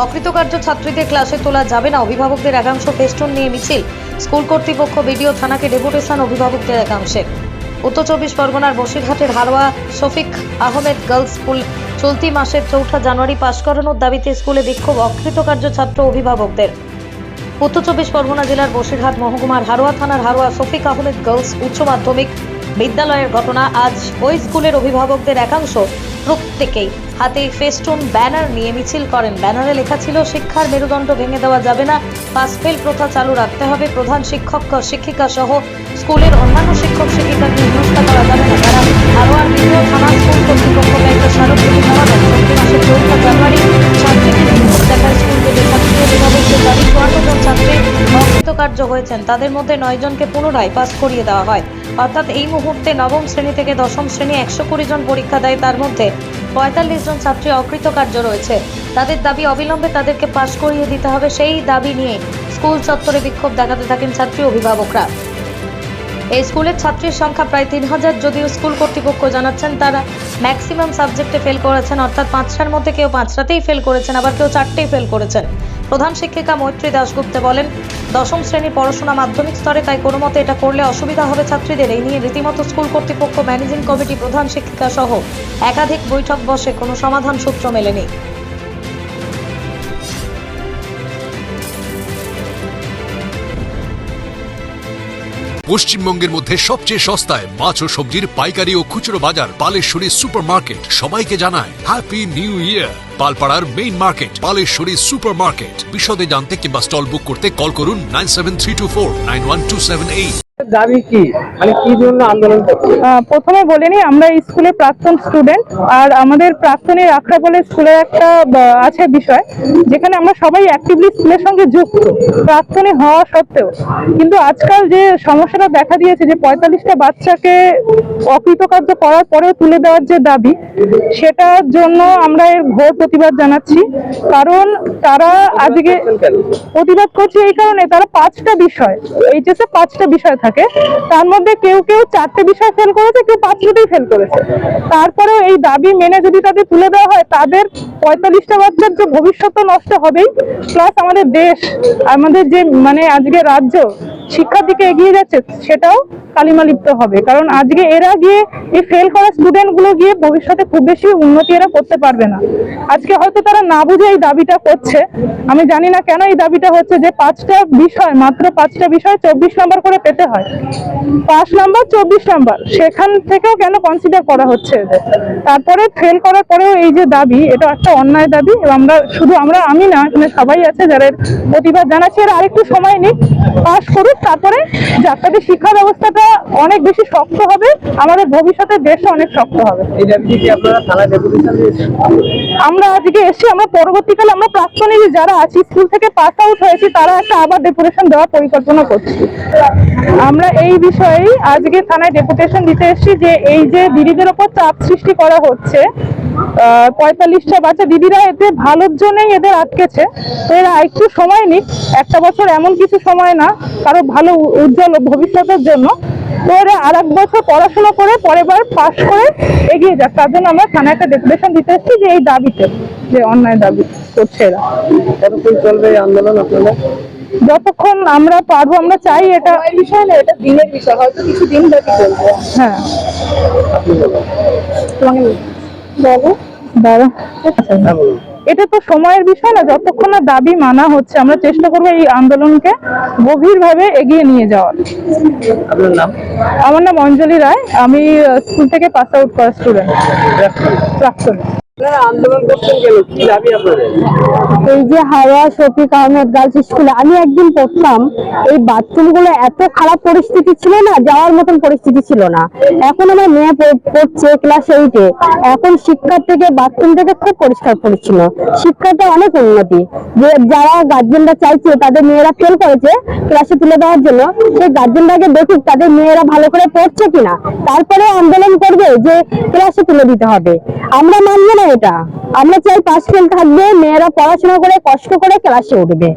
অকৃতকার্য ছাত্রীদের ক্লাসে তোলা যাবে না। অভিভাবকদের একাংশ ফেস্টুন নিয়ে মিছিল। স্কুল কর্তৃপক্ষ বিডিও থানাকে ডেপুটেশন অভিভাবকদের একাংশের উত্তর চব্বিশ পরগনার বসিরহাটের হারোয়া শফিক আহমেদ গার্লস স্কুল চলতি মাসের চৌঠা জানুয়ারি পাশ করানোর দাবিতে স্কুলে বিক্ষোভ অকৃতকার্য ছাত্র অভিভাবকদের। উত্তর চব্বিশ পরগনা জেলার বসিরহাট মহকুমার হারোয়া থানার হারোয়া শফিক আহমেদ গার্লস উচ্চ মাধ্যমিক বিদ্যালয়ের ঘটনা। আজ ওই স্কুলের অভিভাবকদের একাংশ প্রত্যেকেই হাতে ফেস্টুন, ব্যানার নিয়ে মিছিল করেন। ব্যানারে লেখা ছিল, শিক্ষার মেরুদণ্ড ভেঙে দেওয়া যাবে না। পাসফেল প্রথা চালু রাখতে হবে। প্রধান শিক্ষক, শিক্ষিকা সহ স্কুলের অন্যান্য শিক্ষক, শিক্ষিকাকে অকৃতকার্য হয়েছেন। তাদের মধ্যে নয়জনকে পুনরায় পাস করিয়ে দেওয়া হয়। অর্থাৎ এই মুহূর্তে নবম শ্রেণি থেকে দশম শ্রেণি একশো কুড়ি জন পরীক্ষা দেয়। তার মধ্যে পঁয়তাল্লিশ জন ছাত্রী অকৃতকার্য রয়েছে। তাদের দাবি অবিলম্বে তাদেরকে পাশ করিয়ে দিতে হবে। সেই দাবি নিয়ে স্কুল চত্বরে বিক্ষোভ দেখাতে থাকেন ছাত্রী অভিভাবকরা। এই স্কুলের ছাত্রীর সংখ্যা প্রায় তিন হাজার, যদিও স্কুল কর্তৃপক্ষ জানাচ্ছেন তারা ম্যাক্সিমাম সাবজেক্টে ফেল করেছেন, অর্থাৎ পাঁচটার মধ্যে কেউ পাঁচটাতেই ফেল করেছেন, আবার কেউ চারটেই ফেল করেছেন। প্রধান শিক্ষিকা মৈত্রী দাশগুপ্তে বলেন, দশম শ্রেণির পড়াশোনা মাধ্যমিক স্তরে, তাই কোনো মতে এটা করলে অসুবিধা হবে ছাত্রীদের। এই নিয়ে রীতিমতো স্কুল কর্তৃপক্ষ ম্যানেজিং কমিটি প্রধান শিক্ষিকা সহ একাধিক বৈঠক বসে কোনো সমাধান সূত্র মেলেনি। পশ্চিমবঙ্গের মধ্যে সবচেয়ে সস্তায় মাছ ও সবজির পাইকারি ও খুচরো বাজার পালেশ্বরী সুপার মার্কেট সবাইকে জানায় happy new year পালপাড়ার main market Paleshwari super market বিশদে জানতে কিংবা স্টল বুক করতে কল করুন nine seven three two four nine one two seven eight দাবি কি? মানে কি জন্য আন্দোলন আহ, প্রথমে বলে নিই আমরা এই স্কুলের প্রাক্তন স্টুডেন্ট আর আমাদের প্রাক্তনী রাখা বলে স্কুলের একটা আছে বিষয় যেখানে আমরা সবাই অ্যাক্টিভলি স্কুলের সঙ্গে যুক্ত প্রাক্তনী হওয়া সত্ত্বেও। কিন্তু আজকাল যে সমস্যাটা দেখা দিয়েছে যে পঁয়তাল্লিশটা বাচ্চাকে অকৃতকার্য করার পরেও তুলে দেওয়ার যে দাবি সেটার জন্য আমরা এর ঘোর প্রতিবাদ জানাচ্ছি। কারণ তারা আজকে প্রতিবাদ করছে এই কারণে তারা পাঁচটা বিষয় এইচএসে পাঁচটা বিষয় থাকে। তার মধ্যে কেউ কেউ চারটে বিষয় ফেল করেছে, কেউ পাঁচটাতেই ফেল করেছে। তারপরেও এই দাবি মেনে যদি তাদের তুলে দেওয়া হয়, তাদের পঁয়তাল্লিশটা বাচ্চার যে ভবিষ্যৎ নষ্ট হবেই। প্লাস আমাদের দেশ, আমাদের যে মানে আজকে রাজ্য, শিক্ষার দিকে এগিয়ে যাচ্ছে, সেটাও কালিমালিপ্ত হবে। কারণ আজকে এরা গিয়ে এই ফেল করা স্টুডেন্টগুলো গিয়ে ভবিষ্যতে খুব বেশি উন্নতি এরা করতে পারবে না। আজকে হয়তো তারা না বুঝে এই দাবিটা করছে। আমি জানি না কেন এই দাবিটা হচ্ছে যে পাঁচটা বিষয় মাত্র পাঁচটা বিষয় চব্বিশ নম্বর করে পেতে হয়। পাঁচ নম্বর চব্বিশ নম্বর সেখান থেকেও কেন কনসিডার করা হচ্ছে? তারপরে ফেল করার পরেও এই যে দাবি এটা একটা অন্যায় দাবি আমরা শুধু আমরা আমি না এখানে সবাই আছে যারা প্রতিবাদ জানাচ্ছে এর আরেকটু সময় নিক পাশ করুক তারপরে তাদের শিক্ষা ব্যবস্থাটা অনেক বেশি শক্ত হবে আমাদের ভবিষ্যতের দেশও অনেক শক্ত হবে। এই দাবিটি কি আপনারা থানা ডেপুটেশন দিয়েছেন? আমরা আজকে এসে আমরা পরবর্তীকালে আমরা প্রাক্তনী যে যারা আছি, স্কুল থেকে পাস আউট হয়েছি, তারা একটা আবার ডেপুটেশন দেওয়ার পরিকল্পনা করছি। আমরা এই বিষয়েই আজকে থানায় ডেপুটেশন দিতে এসেছি যে এই যে দিদিদের ওপর চাপ সৃষ্টি করা হচ্ছে পঁয়তাল্লিশটা বাচ্চা, দিদিরা এতে ভালোর জন্যই এদের আটকেছে। তো এরা একটু সময় নিক, একটা বছর এমন কিছু সময় না, কারও ভালো উজ্জ্বল ভবিষ্যতের জন্য। এরা আর এক বছর পড়াশোনা করে পরের বার পাশ করে এগিয়ে যাক। তার জন্য আমরা থানায় একটা ডেপুটেশন দিতে এসেছি যে এই দাবিতে যে অন্যায় দাবি করছে এরা। কতক্ষণ চলবে এই আন্দোলন আপনাদের? যতক্ষণ আমরা পারব আমরা চাই এটা বিষয় না এটা দিনের বিষয় হয়তো কিছু দিন ব্যাপী চলবে। হ্যাঁ। তোমাকে বাবু দাদা হ্যাঁ বলুন। এটা তো সময়ের বিষয় না যতক্ষণ না দাবি মানা হচ্ছে আমরা চেষ্টা করব এই আন্দোলনকে গভীরভাবে এগিয়ে নিয়ে যাওয়ার। আপনার নাম? আমার নাম অঞ্জলি রায় আমি স্কুল থেকে পাস আউট করা স্টুডেন্ট প্রাক্তন। এই যে হাওয়া, শফিক আহমেদ গার্লস স্কুলে, আমি একদিন পড়তাম, এই বাথরুমগুলো এত খারাপ পরিস্থিতি ছিল না, যাওয়ার মতন পরিস্থিতি ছিল না। এখন আমার মেয়ে পড়ছে ক্লাস এইটে এখন শিক্ষার থেকে বাথরুম থেকে খুব পরিষ্কার পরিচ্ছন্ন। শিক্ষাটা অনেক উন্নতি। যে যারা গার্জেনরা চাইছে, তাদের মেয়েরা ফেল করেছে ক্লাসে তুলে দেওয়ার জন্য, সেই গার্জেনরাকে দেখুক তাদের মেয়েরা ভালো করে পড়ছে কিনা। তারপরে আন্দোলন করবে যে ক্লাসে তুলে দিতে হবে। আমরা মানবো না এটা। আমরা চাই পাশ ফেল থাকবে মেয়েরা পড়াশোনা করে কষ্ট করে ক্লাসে উঠবে।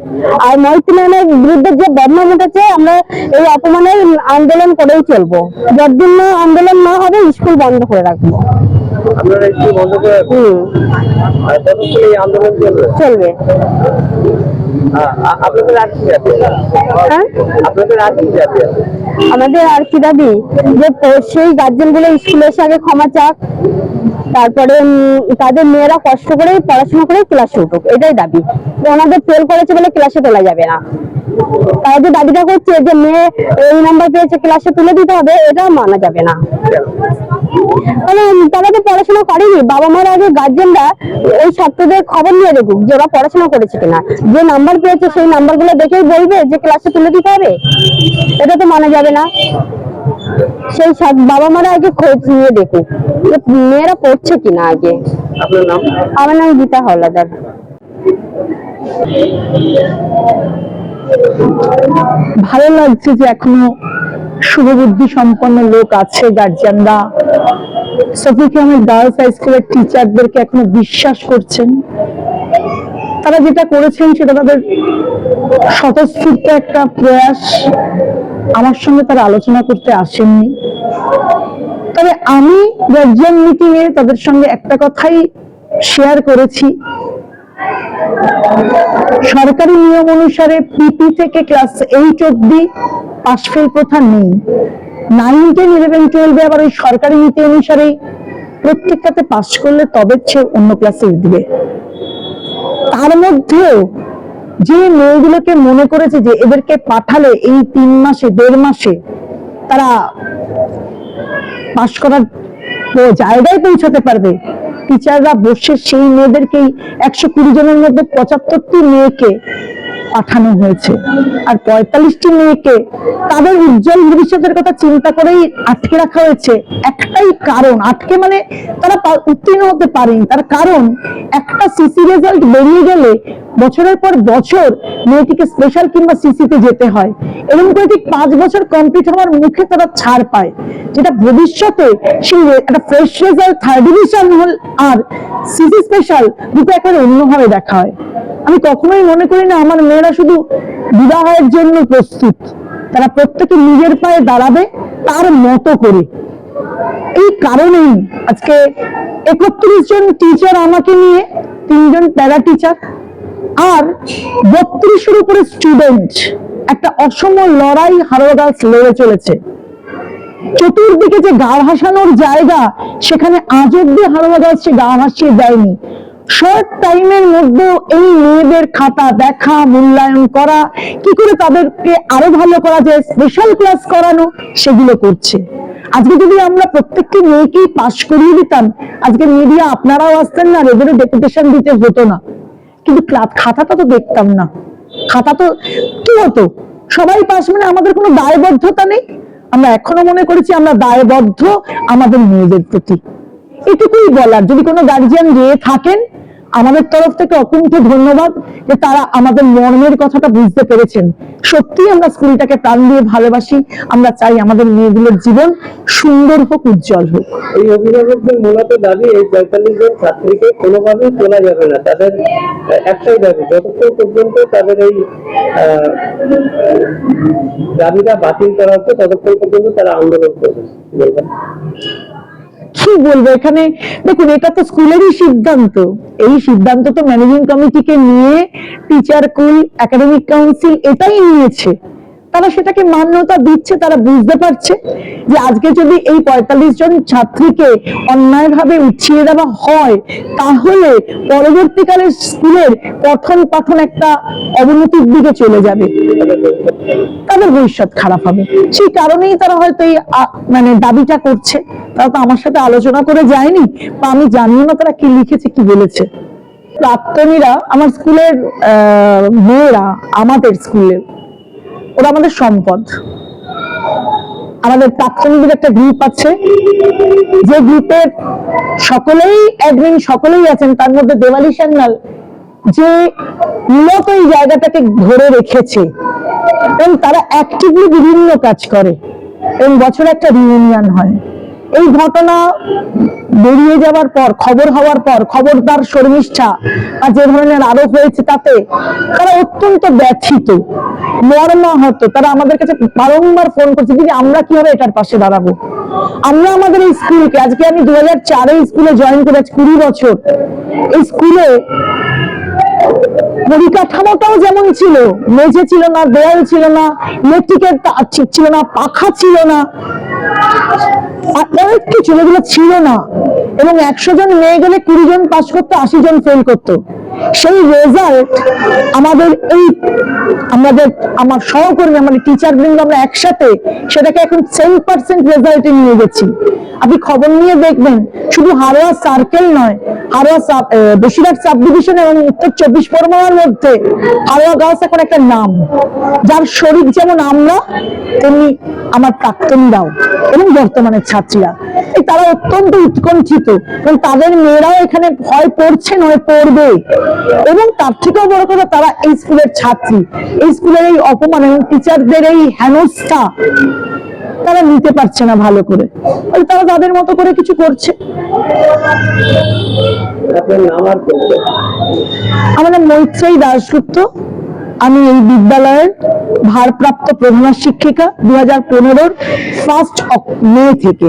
আর মৈত্রীনের বিরুদ্ধে যে বদনাম উঠেছে আমরা এই অপমানের আন্দোলন করেই চলবো। যতদিন না আন্দোলন না হবে স্কুল বন্ধ করে রাখব। চলবে। আমাদের আর কি দাবি যে সেই গার্জেনগুলো স্কুলে এসে আগে ক্ষমা চাক। তারপরে তাদের মেয়েরা কষ্ট করে পড়াশোনা করে ক্লাসে উঠুক এটাই দাবি। ওনাদের ফেল করেছে বলে ক্লাসে তোলা যাবে না। তারা যে দাবিটা করছে যে মেয়ে এই নাম্বার পেয়েছে ক্লাসে তুলে দিতে হবে এটা মানা যাবে না। তারা তো পড়াশোনা করেনি। বাবা মারা আগে গার্জেনরা ওই ছাত্রদের খবর নিয়ে দেখুক যে ওরা পড়াশোনা করেছে কিনা। যে নাম্বার পেয়েছে, সেই নাম্বারগুলো দেখেই বলবে যে ক্লাসে তুলে দিতে হবে। এটা তো মানা যাবে না। সেই ছাত্র- বাবা মারা আগে খোঁজ নিয়ে দেখুক যে মেয়েরা পড়ছে কিনা আগে। আমার নাম গীতা হলাদার ভালো লাগছে যে এখনও শুভবুদ্ধি সম্পন্ন লোক আছে গার্জিয়ানরা সফিকে আমার গার্লস হাই স্কুলের টিচারদেরকে এখনও বিশ্বাস করছেন। তারা যেটা করেছেন সেটা তাদের স্বতঃস্ফূর্ত একটা প্রয়াস। আমার সঙ্গে তারা আলোচনা করতে আসেননি। তবে আমি গার্জিয়ান মিটিং এ তাদের সঙ্গে একটা কথাই শেয়ার করেছি। সরকারি নিয়ম অনুসারে পিপি থেকে ক্লাস এইট অব্দি পাস ফেল প্রথা নেই। নাইন টেন ইলেভেন টুয়েলভে আবার ওই সরকারি নীতি অনুসারেই প্রত্যেকটাতে পাস করলে তবে সে অন্য ক্লাসে দিবে। তার মধ্যেও যে মেয়েগুলোকে মনে করেছে যে এদেরকে পাঠালে এই তিন মাসে, দেড় মাসে তারা পাশ করার জায়গায় পৌঁছাতে পারবে। টিচাররা বসে সেই মেয়েদেরকেই একশো কুড়ি জনের মধ্যে পঁচাত্তরটি মেয়েকে পাঠানো হয়েছে। আর পঁয়তাল্লিশটি মেয়েকে তাদের উজ্জ্বল ভবিষ্যতের কথা চিন্তা করেই আটকে রাখা হয়েছে। একটাই কারণ, আটকে মানে তারা উত্তীর্ণ হতে পারেনি। তার কারণ, একটা সিসি রেজাল্ট বেরিয়ে গেলে বছরের পর বছর মেয়েটিকে স্পেশাল কিংবা সিসিতে যেতে হয়। এরকম করে ঠিক পাঁচ বছর কমপ্লিট হওয়ার মুখে তারা ছাড় পায়। যেটা ভবিষ্যতে সেই একটা ফ্রেশ রেজাল্ট থার্ড ডিভিশন হল আর সিসি স্পেশাল দুটো একেবারে অন্যভাবে দেখা হয়। আমি কখনোই মনে করি না আমার মেয়েরা শুধু বিবাহের জন্য প্রস্তুত। তারা প্রত্যেকে নিজের পায়ে দাঁড়াবে, তার মতো করে। এই কারণেই আজকে একত্রিশ জন টিচার আমাকে নিয়ে, তিনজন প্যারা টিচার আর বত্রিশের উপরে স্টুডেন্ট একটা অসম লড়াই গার্লস লড়ে চলেছে। চতুর্দিকে যে গা ভাসানোর জায়গা, সেখানে আজ অব্দি গাছ সে গা ভাসিয়ে দেয়নি। শর্ট টাইমের মধ্যে এই মেয়েদের খাতা দেখা, মূল্যায়ন করা, কি করে তাদেরকে আরও ভালো করা যায় স্পেশাল ক্লাস করানো, সেগুলো করছে। আজকে যদি আমরা প্রত্যেকটি মেয়েকেই পাশ করিয়ে দিতাম, আজকে মিডিয়া আপনারাও আসতেন না এদেরও ডেপুটেশন দিতে হতো না। কিন্তু খাতাটা তো দেখতাম না। খাতা তো কি হতো? সবাই পাশ মানে আমাদের কোনো দায়বদ্ধতা নেই। আমরা এখনও মনে করেছি আমরা দায়বদ্ধ আমাদের মেয়েদের প্রতি। এটুকুই বলার। যদি কোনো গার্জিয়ান গিয়ে থাকেন আমাদের তরফ থেকে অকুণ্ঠ ধন্যবাদ যে তারা আমাদের মর্মের কথাটা বুঝতে পেরেছেন। সত্যি আমরা স্কুলটাকে প্রাণ দিয়ে ভালোবাসি, আমরা চাই আমাদের মেয়েগুলোর জীবন সুন্দর হোক, উজ্জ্বল হোক। এই অভিভাবকদের মূলত দাবি এই পঁয়তাল্লিশ জন ছাত্রীকে কোনোভাবেই তোলা যাবে না, তাদের একটাই দাবি, যতক্ষণ পর্যন্ত তাদের এই দাবিটা বাতিল করা হচ্ছে, ততক্ষণ পর্যন্ত তারা আন্দোলন করবে। কি? বলব এখানে দেখুন, এটা তো স্কুলেরই সিদ্ধান্ত এই সিদ্ধান্ত তো ম্যানেজিং কমিটিকে নিয়ে টিচার কুল একাডেমিক কাউন্সিল এটাই নিয়েছে তারা সেটাকে মান্যতা দিচ্ছে, তারা বুঝতে পারছে যে আজকে যদি এই পঁয়তাল্লিশ জন ছাত্রীকে অন্যায়ভাবে উঠিয়ে দেওয়া হয়, তাহলে পরবর্তীকালে স্কুলের পঠন পাঠন একটা অবনতির দিকে চলে যাবে। তাদের ভবিষ্যৎ খারাপ হবে। সেই কারণেই তারা হয়তো এই মানে দাবিটা করছে। তারা তো আমার সাথে আলোচনা করে যায়নি, বা আমি জানিও না তারা কি লিখেছে, কি বলেছে। প্রাক্তনীরা, আমার স্কুলের মেয়েরা আমাদের স্কুলের ওরা আমাদের সম্পদ। আমাদের প্রাক্তনীদের একটা গ্রুপ আছে। যে গ্রুপের সকলেই অ্যাডমিন সকলেই আছেন, তার মধ্যে দেওয়ালি সান্যাল যে মূলত এই জায়গাটাকে ধরে রেখেছে। এবং তারা অ্যাক্টিভলি বিভিন্ন কাজ করে। এবং বছরে একটা রিউনিয়ন হয়। এই ঘটনা বেরিয়ে যাওয়ার পর, খবর হওয়ার পর, খবরদার শর্মিষ্ঠা আর যে ধরনের আরও হয়েছে তাতে তারা অত্যন্ত ব্যথিত, মর্মাহত। তারা আমাদের কাছে বারংবার ফোন করছে, দিদি, আমরা কীভাবে এটার পাশে দাঁড়াবো? আমরা আমাদের এই স্কুলকে, আজকে আমি দু হাজার চারে স্কুলে জয়েন করে করেছি কুড়ি বছর। এই স্কুলে পরিকাঠামোটাও যেমন ছিল, মেঝে ছিল না, দেয়াল ছিল না ইলেকট্রিকের ছিল না, পাখা ছিল না কিছু যেগুলো ছিল না। এবং একশো জন মেয়ে গেলে কুড়ি জন পাস করতো আশি জন ফেল করতো। সেই রেজাল্ট আমাদের এই আমাদের আমার সহকর্মী আমাদের টিচার বৃন্দ আমরা একসাথে সেটাকে এখন সেন পার্সেন্ট রেজাল্টে নিয়ে গেছি। আপনি খবর নিয়ে দেখবেন, শুধু হারোয়া সার্কেল নয় হারোয়া বসিরহাট সাব ডিভিশন এবং উত্তর চব্বিশ পরগনার মধ্যে হারোয়া গার্লস এখন একটা নাম। যার শরীর যেমন আমরা, তেমনি আমার প্রাক্তনীরাও এবং বর্তমানের ছাত্রীরা। তারা অত্যন্ত উৎকণ্ঠিত এবং তাদের মেয়েরাও এখানে ভয় পড়ছে নয় পড়বে। এবং তার থেকেও বড় কথা তারা এই স্কুলের ছাত্রী। এই স্কুলের এই অপমান এবং টিচারদের এই হেনস্থা তারা নিতে পারছে না ভালো করে। তারা তাদের মতো করে কিছু করছে। আমার নাম মৈত্রেয়ী দাশগুপ্ত। আমি এই বিদ্যালয়ের ভারপ্রাপ্ত প্রধান শিক্ষিকা দু হাজার পনেরোর ফার্স্ট মে থেকে।